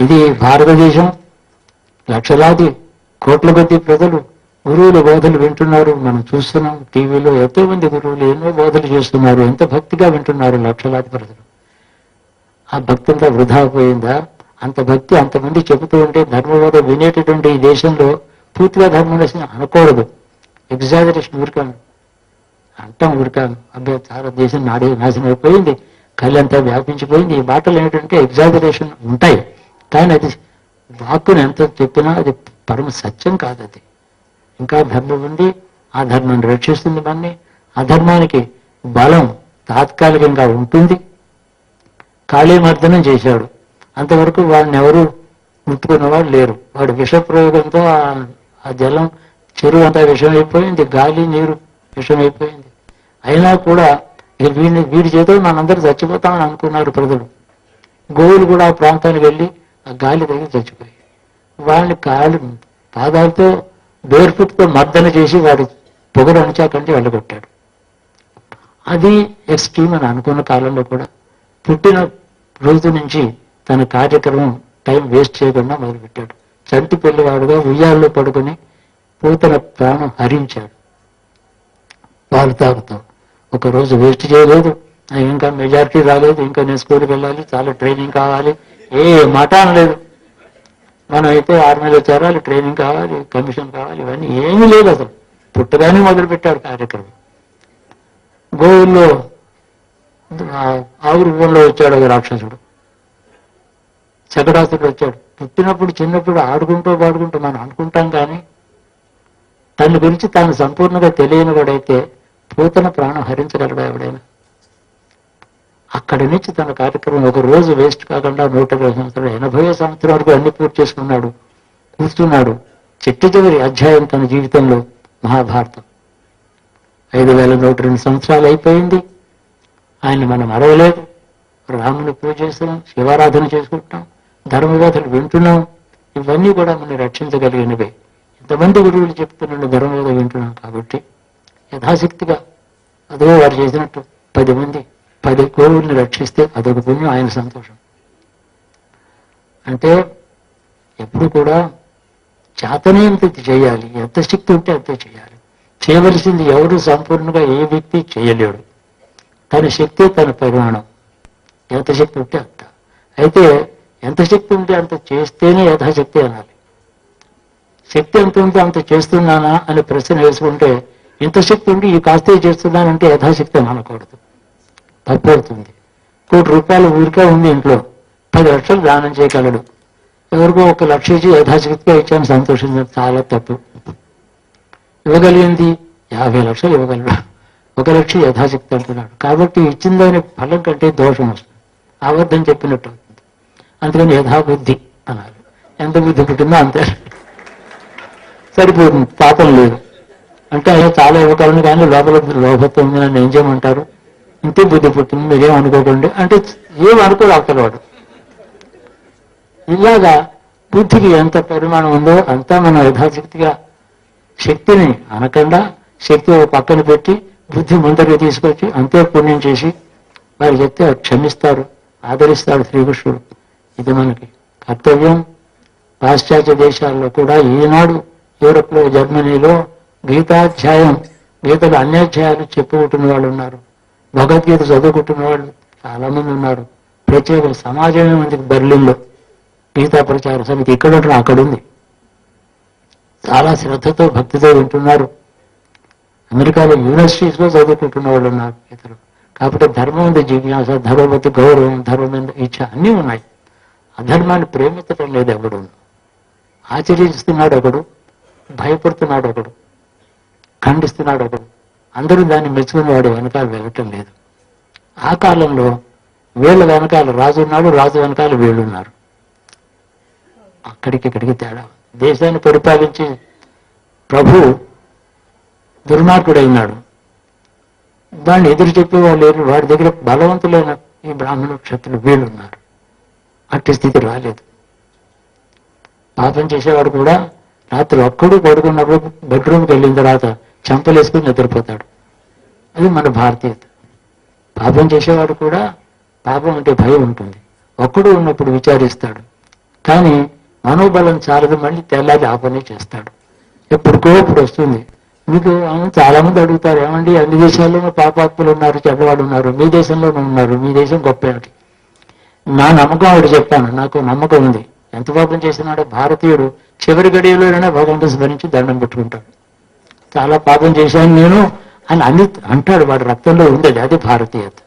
ఇది భారతదేశం. లక్షలాది కోట్ల కొద్ది ప్రజలు గురువుల బోధలు వింటున్నారు. మనం చూస్తున్నాం టీవీలో ఎంతో మంది గురువులు ఎన్నో బోధలు చేస్తున్నారు. ఎంత భక్తిగా వింటున్నారు లక్షలాది ప్రజలు. ఆ భక్తి అంతా వృధా పోయిందా? అంత భక్తి అంతమంది చెబుతూ ఉంటే ధర్మబోధ వినేటటువంటి ఈ దేశంలో పూర్తిగా ధర్మం అనకూడదు. ఎగ్జాజరేషన్ ఊరికాను. అంటాం ఊరికాను. అబ్బాయి చాలా దేశం నాడే నాశనం అయిపోయింది కళ్ళంతా వ్యాపించిపోయింది. ఈ మాటలు ఏంటంటే ఎగ్జాజరేషన్ ఉంటాయి. కానీ అది వాక్కుని ఎంత చెప్పినా అది పరమ సత్యం కాదు అది. ఇంకా ధర్మం ఉంది ఆ ధర్మాన్ని రక్షిస్తుంది మనని అధర్మానికి బలం తాత్కాలికంగా ఉంటుంది. కాళీమర్దనం చేశాడు. అంతవరకు వాడిని ఎవరు ముట్టుకున్నవాడు లేరు. వాడు విష ప్రయోగంతో ఆ- జలం చెరువు అంతా విషమైపోయింది గాలి నీరు విషమైపోయింది. అయినా కూడా వీడిని వీడి చేతో మనందరూ చచ్చిపోతామని అనుకున్నారు ప్రజలు. గోవులు కూడా ఆ ప్రాంతానికి వెళ్ళి ఆ గాలి తగిలి చచ్చిపోయి వాళ్ళ కాళ్ళు పాదాలతో బేర్ఫుట్తో మర్దన చేసి వాడు పొగరు అణిచాకంటే వెళ్ళగొట్టాడు. అది ఎక్స్ట్రీమ్ అని అనుకున్న కాలంలో కూడా పుట్టిన రోజు నుంచి తన కార్యక్రమం టైం వేస్ట్ చేయకుండా మొదలుపెట్టాడు. చంటి పిల్లవాడుగా ఉయ్యాల్లో పడుకొని పూతన ప్రాణం హరించాడు. పాలు తాగుతూ ఒక రోజు వేస్ట్ చేయలేదు. ఆ, ఇంకా మెజారిటీ రాలేదు. ఇంకా నేను స్కూల్కి వెళ్ళాలి. చాలా ట్రైనింగ్ కావాలి. ఏ మాట అనలేదు మనం అయితే ఆర్మీలో చేరాలి ట్రైనింగ్ కావాలి కమిషన్ కావాలి ఇవన్నీ ఏమీ లేదు అసలు. పుట్టగానే మొదలుపెట్టాడు కార్యక్రమం. గోవుల్లో ఆవు రూపంలో వచ్చాడు ఒక రాక్షసుడు. చకరాసుడు వచ్చాడు. పుట్టినప్పుడు చిన్నప్పుడు ఆడుకుంటూ పాడుకుంటూ మనం అనుకుంటాం కానీ తన గురించి తాను సంపూర్ణంగా తెలియని వాడైతే పూతన ప్రాణం హరించగలడా ఎవడైనా? అక్కడి నుంచి తన కార్యక్రమం ఒక రోజు వేస్ట్ కాకుండా నూట ఇరవై సంవత్సరాలు ఎనభై సంవత్సరం వరకు అన్ని పూర్తి చేసుకున్నాడు కూర్చున్నాడు. చిట్ట చివరి అధ్యాయం తన జీవితంలో మహాభారతం. ఐదు వేల నూట రెండు సంవత్సరాలు అయిపోయింది. ఆయన మనం అరవలేదు రాముని పూజ చేస్తున్నాం శివారాధన చేసుకుంటున్నాం ధర్మబోధలు వింటున్నాం. ఇవన్నీ కూడా మనం రక్షించగలిగినవే. ఎంతమంది గురువులు చెప్తున్నాడు ధర్మబోధ వింటున్నాం కాబట్టి యథాశక్తిగా అదో వారు చేసినట్టు పది మంది పది గోవుల్ని రక్షిస్తే అదొక పుణ్యం ఆయన సంతోషం. అంటే ఎప్పుడు కూడా చేతనేంత చేయాలి ఎంత శక్తి ఉంటే అంతే చేయాలి. చేయవలసింది ఎవరు సంపూర్ణంగా ఏ వ్యక్తి చేయలేడు. తన శక్తి తన పరిమాణం. ఎంత శక్తి ఉంటే అంత. అయితే ఎంత శక్తి ఉంటే అంత చేస్తేనే యథాశక్తి అనాలి. శక్తి ఎంత ఉంటే అంత చేస్తున్నానా అనే ప్రశ్న వేసుకుంటే ఇంత శక్తి ఉండి ఈ కాస్తే చేస్తున్నానంటే యథాశక్తి అని అనకూడదు తప్పు అవుతుంది కోటి రూపాయలు ఊరికే ఉంది ఇంట్లో. పది లక్షలు దానం చేయగలడు. ఎవరికో ఒక లక్ష ఇచ్చి యథాశక్తిగా ఇచ్చాను సంతోషించడం చాలా తప్పు. ఇవ్వగలిగింది యాభై లక్షలు ఇవ్వగలడు. ఒక లక్ష యథాశక్తి అంటున్నాడు. కాబట్టి ఇచ్చిన ఫలం కంటే దోషం వస్తుంది. అబద్ధం చెప్పినట్టు అవుతుంది. అందుకని యథాబుద్ధి అన్నారు ఎంత బుద్ధి పుట్టిందో అంతే. సరిపోతుంది. పాపం లేదు. అంటే అయ్యా చాలా ఇవ్వగలను కానీ లోపల లోపత్వం ఉంది నన్ను ఏం చేయమంటారు? ఇంతే బుద్ధి పుట్టింది మీరేం అనుకోకండి. అంటే ఏం అనుకోడు అవతలవాడు ఇలాగా బుద్ధికి ఎంత పరిమాణం ఉందో అంతా మనం యథాశక్తిగా శక్తిని అనకుండా శక్తి ఒక పక్కన పెట్టి బుద్ధి ముందరికి తీసుకొచ్చి అంతే పుణ్యం చేసి వారు చెప్తే క్షమిస్తారు ఆదరిస్తాడు శ్రీకృష్ణుడు. ఇది మనకి కర్తవ్యం. పాశ్చాత్య దేశాల్లో కూడా ఈనాడు యూరప్లో జర్మనీలో గీతాధ్యాయం గీతలు అన్యాధ్యాయాలు చెప్పుకుంటున్న వాళ్ళు ఉన్నారు. భగవద్గీత చదువుకుంటున్న వాళ్ళు చాలా మంది ఉన్నారు. ప్రత్యేక సమాజమే ఉంది బర్లిన్లో. గీతా ప్రచార సమితి ఇక్కడ ఉంటుంది అక్కడ ఉంది. చాలా శ్రద్ధతో భక్తితో వింటున్నారు. అమెరికాలో యూనివర్సిటీస్లో చదువుకుంటున్న వాళ్ళు ఉన్నారు ఇతరులు కాబట్టి ధర్మం ఉంది జిజ్ఞాస ధర్మవతి గౌరవం ధర్మం మీద ఇచ్చ అన్నీ ఉన్నాయి. అధర్మాన్ని ప్రేమించడం లేదు ఎవడు. ఆచరిస్తున్నాడు ఒకడు భయపడుతున్నాడు ఒకడు ఖండిస్తున్నాడు ఒకడు. అందరూ దాన్ని మెచ్చుకునేవాడు వెనకాల వెళ్ళటం లేదు. ఆ కాలంలో వీళ్ళ వెనకాల రాజు ఉన్నాడు రాజు వెనకాల వీళ్ళు ఉన్నారు. అక్కడికి ఇక్కడికి తేడా. దేశాన్ని పరిపాలించి ప్రభు దుర్మార్గుడైనాడు. దాన్ని ఎదురు చెప్పేవాళ్ళు లేరు. వాడి దగ్గర బలవంతులైన ఈ బ్రాహ్మణ క్షత్రులు వీళ్ళున్నారు అట్టి స్థితి రాలేదు. పాపం చేసేవాడు కూడా రాత్రి ఒక్కడు పడుకున్నప్పుడు బెడ్రూమ్కి వెళ్ళిన తర్వాత చెంపలేసుకుని నిద్రపోతాడు. అది మన భారతీయత. పాపం చేసేవాడు కూడా పాపం అంటే భయం ఉంటుంది. ఒక్కడు ఉన్నప్పుడు విచారిస్తాడు. కానీ మనోబలం చాలదు మళ్ళీ తెల్లారి ఆ పని చేస్తాడు. ఎప్పటికో ఇప్పుడు వస్తుంది. మీకు చాలామంది చాలా మంది అడుగుతారు ఏమండి అన్ని దేశాల్లోనూ పాపాత్ములు ఉన్నారు చెడ్డవాడు ఉన్నారు మీ దేశంలోనూ ఉన్నారు మీ దేశం గొప్ప ఏమిటి? నా నమ్మకం ఆవిడ చెప్పాను నాకు నమ్మకం ఉంది. ఎంత పాపం చేసినాడో భారతీయుడు చివరి గడియలోనైనా భగవంతుడు స్మరించి దండం పెట్టుకుంటాడు. చాలా పాపం చేశాను నేను అని అన్ని అంటాడు వాడు రక్తంలో ఉండేది అది. అది భారతీయత